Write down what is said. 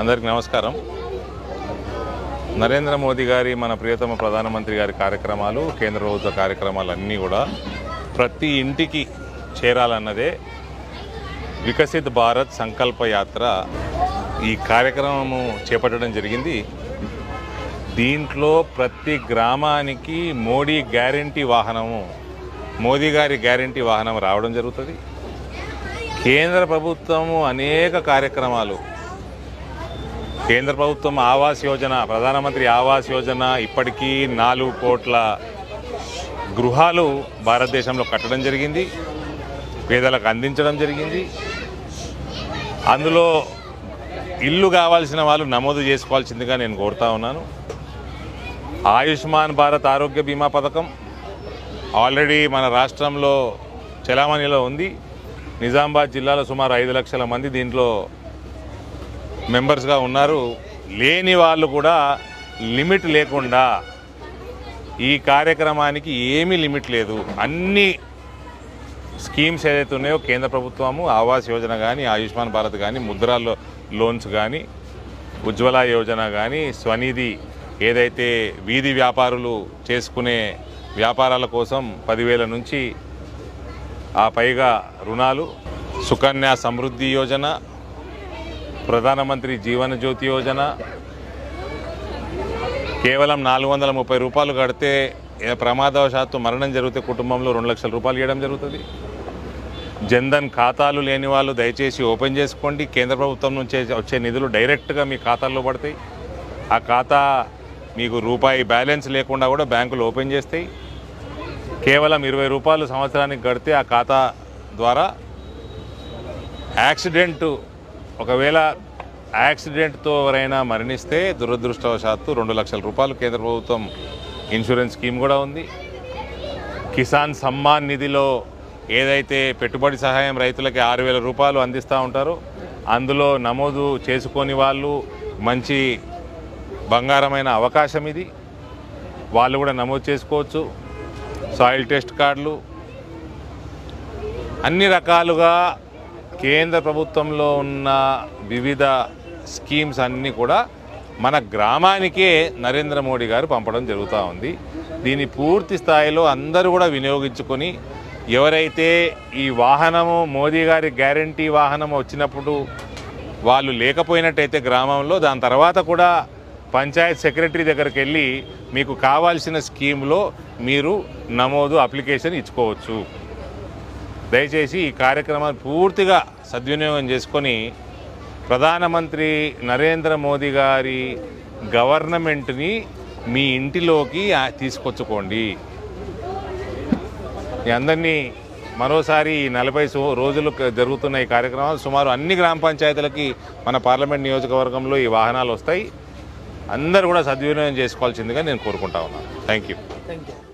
అందరికి నమస్కారం. నరేంద్ర మోదీ గారి మన ప్రియతమ ప్రధానమంత్రి గారి కార్యక్రమాలు కేంద్ర ప్రభుత్వ కార్యక్రమాలు అన్నీ కూడా ప్రతి ఇంటికి చేరాలన్నదే వికసిత్ భారత్ సంకల్ప యాత్ర ఈ కార్యక్రమము చేపట్టడం జరిగింది. దీంట్లో ప్రతి గ్రామానికి మోడీ గ్యారంటీ వాహనము మోదీ గారి గ్యారంటీ వాహనం రావడం జరుగుతుంది. కేంద్ర ప్రభుత్వము అనేక కార్యక్రమాలు కేంద్ర ప్రభుత్వం ఆవాస్ యోజన ప్రధానమంత్రి ఆవాస్ యోజన ఇప్పటికీ నాలుగు కోట్ల గృహాలు భారతదేశంలో కట్టడం జరిగింది పేదలకు అందించడం జరిగింది. అందులో ఇల్లు కావాల్సిన వాళ్ళు నమోదు చేసుకోవాల్సిందిగా నేను కోరుతా ఉన్నాను. ఆయుష్మాన్ భారత్ ఆరోగ్య బీమా పథకం ఆల్రెడీ మన రాష్ట్రంలో చలామణిలో ఉంది. నిజామాబాద్ జిల్లాలో సుమారు ఐదు లక్షల మంది దీంట్లో మెంబర్స్గా ఉన్నారు. లేని వాళ్ళు కూడా లిమిట్ లేకుండా ఈ కార్యక్రమానికి ఏమీ లిమిట్ లేదు. అన్ని స్కీమ్స్ ఏదైతే ఉన్నాయో కేంద్ర ప్రభుత్వము ఆవాస్ యోజన కానీ ఆయుష్మాన్ భారత్ కానీ ముద్రాల్లో లోన్స్ కానీ ఉజ్వల యోజన కానీ స్వనిధి ఏదైతే వీధి వ్యాపారులు చేసుకునే వ్యాపారాల కోసం పదివేల నుంచి ఆ పైగా రుణాలు సుకన్య సమృద్ధి యోజన ప్రధానమంత్రి జీవన జ్యోతి యోజన. కేవలం నాలుగు వందల ముప్పై రూపాయలు కడితే ప్రమాదవశాత్తు మరణం జరిగితే కుటుంబంలో రెండు లక్షల రూపాయలు ఇవ్వడం జరుగుతుంది. జన్ధన్ ఖాతాలు లేని వాళ్ళు దయచేసి ఓపెన్ చేసుకోండి. కేంద్ర ప్రభుత్వం నుంచి వచ్చే నిధులు డైరెక్ట్గా మీ ఖాతాల్లో పడతాయి. ఆ ఖాతా మీకు రూపాయి బ్యాలెన్స్ లేకుండా కూడా బ్యాంకులు ఓపెన్ చేస్తాయి. కేవలం ఇరవై రూపాయలు సంవత్సరానికి కడితే ఆ ఖాతా ద్వారా యాక్సిడెంటు ఒకవేళ యాక్సిడెంట్తో ఎవరైనా మరణిస్తే దురదృష్టవశాత్తు రెండు లక్షల రూపాయలు కేంద్ర ప్రభుత్వం ఇన్సూరెన్స్ స్కీమ్ కూడా ఉంది. కిసాన్ సమ్మాన్ నిధిలో ఏదైతే పెట్టుబడి సహాయం రైతులకి ఆరు వేల రూపాయలు అందిస్తూ ఉంటారో అందులో నమోదు చేసుకొని వాళ్ళు మంచి బంగారమైన అవకాశం ఇది. వాళ్ళు కూడా నమోదు చేసుకోవచ్చు. సాయిల్ టెస్ట్ కార్డులు. అన్ని రకాలుగా కేంద్ర ప్రభుత్వంలో ఉన్న వివిధ స్కీమ్స్ అన్నీ కూడా మన గ్రామానికే నరేంద్ర మోడీ గారు పంపడం జరుగుతూ ఉంది. దీన్ని పూర్తి స్థాయిలో అందరూ కూడా వినియోగించుకొని ఎవరైతే ఈ వాహనము మోదీ గారి గ్యారంటీ వాహనం వచ్చినప్పుడు వాళ్ళు లేకపోయినట్టయితే గ్రామంలో దాని తర్వాత కూడా పంచాయత్ సెక్రటరీ దగ్గరికి వెళ్ళి మీకు కావాల్సిన స్కీమ్లో మీరు నమోదు అప్లికేషన్ ఇచ్చుకోవచ్చు. దయచేసి ఈ కార్యక్రమాన్ని పూర్తిగా సద్వినియోగం చేసుకొని ప్రధానమంత్రి నరేంద్ర మోదీ గారి గవర్నమెంట్ని మీ ఇంటిలోకి తీసుకొచ్చుకోండి. మీ అందరినీ మరోసారి ఈ నలభై సో- రోజులు జరుగుతున్న ఈ కార్యక్రమాలు సుమారు అన్ని గ్రామ పంచాయతీలకి మన పార్లమెంట్ నియోజకవర్గంలో ఈ వాహనాలు వస్తాయి. అందరూ కూడా సద్వినియోగం చేసుకోవాల్సిందిగా నేను కోరుకుంటా ఉన్నాను. Thank you thank you